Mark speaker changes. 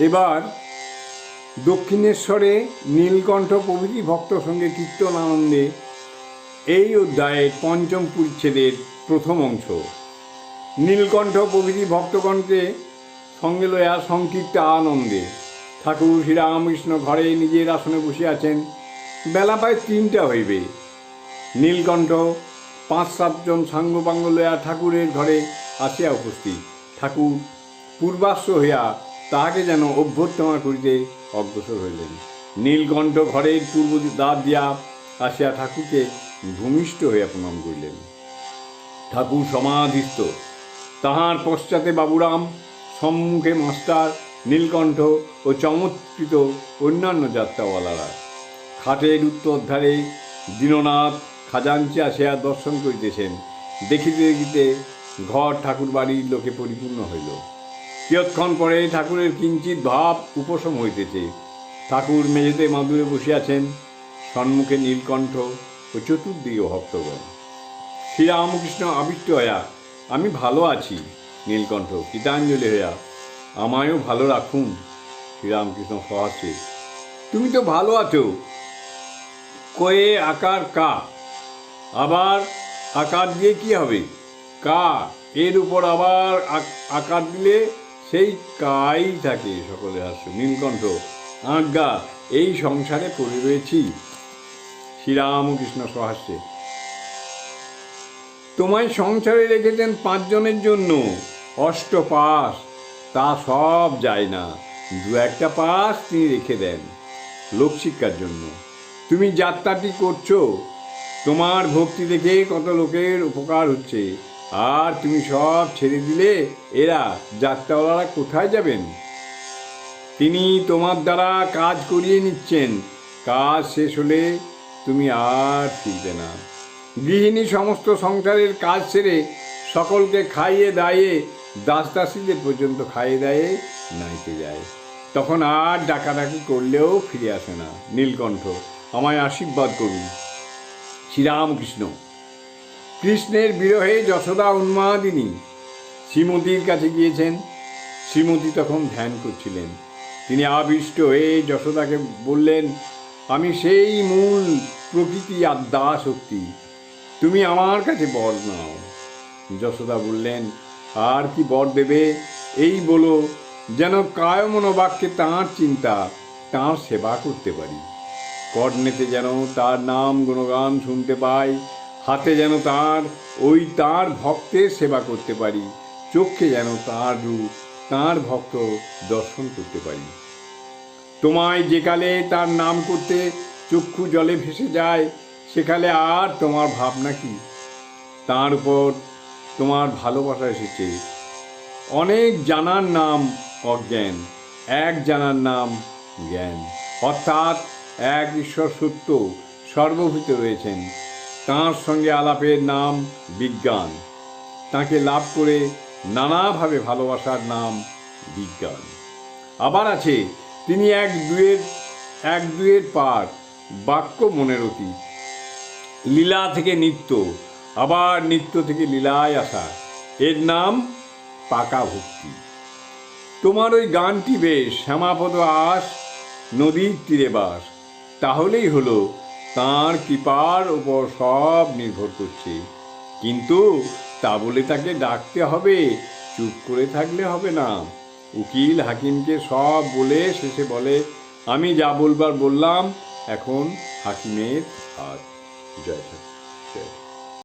Speaker 1: এবার দক্ষিণেশ্বরে নীলকণ্ঠ প্রভৃতি ভক্ত সঙ্গে কীর্তন আনন্দে এই অধ্যায়ের পঞ্চম পরিচ্ছেদের প্রথম অংশ। নীলকণ্ঠ প্রভৃতি ভক্তগণকে সঙ্গে লয়া সংকীর্ত আনন্দে। ঠাকুর শ্রীরামকৃষ্ণ ঘরে নিজের আসনে বসে আছেন। বেলা প্রায় তিনটা হইবে। নীলকণ্ঠ পাঁচ সাতজন সাঙ্গপাঙ্গ লয়া ঠাকুরের ঘরে আসিয়া উপস্থিত। ঠাকুর পূর্বাশ্ব হইয়া তাহাকে যেন অভ্যর্থনা করিতে অগ্রসর হইলেন। নীলকণ্ঠ ঘরের পূর্ব দ্বার দিয়া আসিয়া ঠাকুরকে ভূমিষ্ঠ হইয়া প্রণাম করিলেন। ঠাকুর সমাধিস্থ। তাহার পশ্চাতে বাবুরাম, সম্মুখে মাস্টার, নীলকণ্ঠ ও চমৎকৃত অন্যান্য যাত্রাওয়ালারা। খাটের উত্তর ধারে দীননাথ খাজাঞ্চি আসিয়া দর্শন করিতেছেন। দেখিতে দেখিতে ঘর ঠাকুর বাড়ির লোকে পরিপূর্ণ হইল। কিয়ৎক্ষণ পরে ঠাকুরের কিঞ্চিত ভাব উপশম হইতেছে। ঠাকুর মেঝেতে মাদুরে বসিয়াছেন সন্মুখে নীলকণ্ঠ ও চতুর্দিকে ভক্তগণ। শ্রীরামকৃষ্ণ আবিষ্ট হইয়া, আমি ভালো আছি নীলকণ্ঠ, গীতাঞ্জলি হইয়া, আমায়ও ভালো রাখুন শ্রীরামকৃষ্ণ সহাসে তুমি তো ভালো আছো। কয়ে আকার কা, আবার আকার দিয়ে কি হবে? কা, এর উপর আবার আকার দিলে সেই কাই থাকে সকলে আসছে নীলকণ্ঠ আজ্ঞা, এই সংসারে পড়ে রয়েছি। শ্রীরামকৃষ্ণ সহাস্যে। তোমায় সংসারে রেখেছেন পাঁচজনের জন্য। অষ্ট পাস তা সব যায় না। দু একটা পাস তিনি রেখে দেন লোকশিক্ষার জন্য। তুমি যাত্রাটি করছ। তোমার ভক্তি দেখে কত লোকের উপকার হচ্ছে। আর তুমি সব ছেড়ে দিলে এরা যাত্রাওয়ালারা কোথায় যাবেন? তিনি তোমার দ্বারা কাজ করিয়ে নিচ্ছেন। কাজ শেষ হলে তুমি আর ফিরবে না। গৃহিণী সমস্ত সংসারের কাজ সেরে সকলকে খাইয়ে দাইয়ে দাস দাসীদের পর্যন্ত খাইয়ে দাইয়ে নাইতে যায়। তখন আর ডাকাডাকি করলেও ফিরে আসে না। নীলকণ্ঠ, আমায় আশীর্বাদ করুন। শ্রীরামকৃষ্ণ। কৃষ্ণের বিরহে যশোদা উন্মাদিনী শ্রীমতীর কাছে গিয়েছেন। শ্রীমতী তখন ধ্যান করছিলেন। তিনি আবিষ্ট হয়ে যশোদাকে বললেন, আমি সেই মূল প্রকৃতি আদ্যা শক্তি তুমি আমার কাছে বর নাও। যশোদা বললেন, আর কি বর দেবে? এই বলো, যেন কায় মনোবাক্যে তাঁর চিন্তা, তাঁর সেবা করতে পারি। কর্ণেতে যেন তার নাম গুণগান শুনতে পাই হাতে যেন তার, ওই তার ভক্তের সেবা করতে পারি। চোখে যেন তার রূপ, তার ভক্ত দর্শন করতে পারি। তোমায় যেকালে তার নাম করতে চক্ষু জলে ভেসে যায়, সেকালে আর তোমার ভাবনা কি? তার উপর তোমার ভালোবাসা এসেছে। অনেক জানার নাম অজ্ঞান, এক জানার নাম জ্ঞান। অর্থাৎ এক ঈশ্বর সত্য, সর্বভূত রয়েছেন। তাঁর সঙ্গে আলাপের নাম বিজ্ঞান। তাকে লাভ করে নানাভাবে ভালোবাসার নাম বিজ্ঞান। আবার আছে, তিনি এক দুয়ের এক দুয়ের পার বাক্য মনের অতীত। লীলা থেকে নিত্য, আবার নিত্য থেকে লীলায় আসা। এর নাম পাকা ভক্তি। তোমার ওই গানটি বেশ শ্যামাপদ আস নদীর তীরে বাস। তাহলেই হলো তাঁর কৃপার ওপর সব নির্ভর করছে। কিন্তু তা বলে তাকে ডাকতে হবে, চুপ করে থাকলে হবে না। উকিল হাকিমকে সব বলে শেষে বলে, আমি যা বলবার বললাম, এখন হাকিমের হাত। জয় জয়